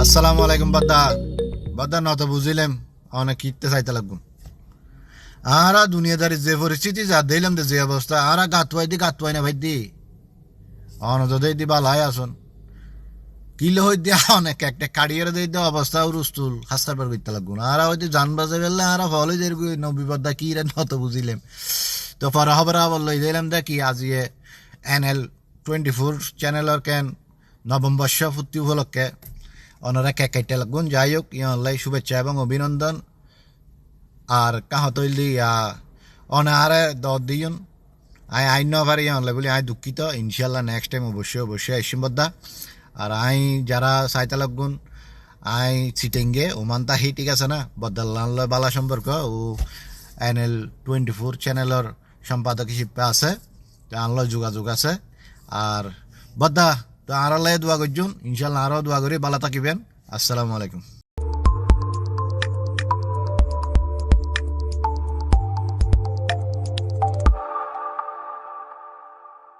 আসসালামু আলাইকুম, বাদ্দা। বাদ্দা নত বুঝিলাম, অনেক কিনতে চাইতে লাগবো। আরা দুনিয়াদারি যে পরিস্থিতি, যা দিলাম যে অবস্থা, আরা গাতুয়াই দি, গাতুয়াই না ভাই দি। অনদ দি বালাই আসন। কিলো হই দিয়া অনেক, একটা কাড়িয়ে দিয়ে দেওয়া অবস্থা রুস্তুল হাস্তার পার করতে লাগবো। না আরা হয়তো জান বাজে বেললে, আরা ফলে যে নবী বাদ্দা কি রে নত বুঝিলাম। তো পরে খবর বলল দিলাম দেখি আজিয়ে এন এল টোয়েন্টি ফোর চ্যানেলের কেন নবম বর্ষ পূর্তি উপলক্ষে। কেক কাইতে লাগুন। যাই হোক ইয়াল্লাই শুভেচ্ছা এবং অভিনন্দন। আর কাহ তৈলি অনারে দর দিয়ন। আই আই ন পারি ইয়াল্লাই বলি আই দুঃখিত। ইনশাল্লাহ নেক্সট টাইম অবশ্যই অবশ্যই আইসিম বদ্দা। আর আই যারা চাইতে লাগুন, আই চিটেঙ্গে ওমানতা হি ঠিক আছে না? বদ্দাল্লাল বালা সম্পর্ক। ও এন এল টোয়েন্টি ফোর চ্যানেলের সম্পাদক হিসেবে আছে। আনলো যোগাযোগ আছে। আর বদ্দা তো আরও দোয়া করছুন ইনশাল্লাহ আরও দোয়া করি। ভালো থাকিবেন। আসসালামু আলাইকুম।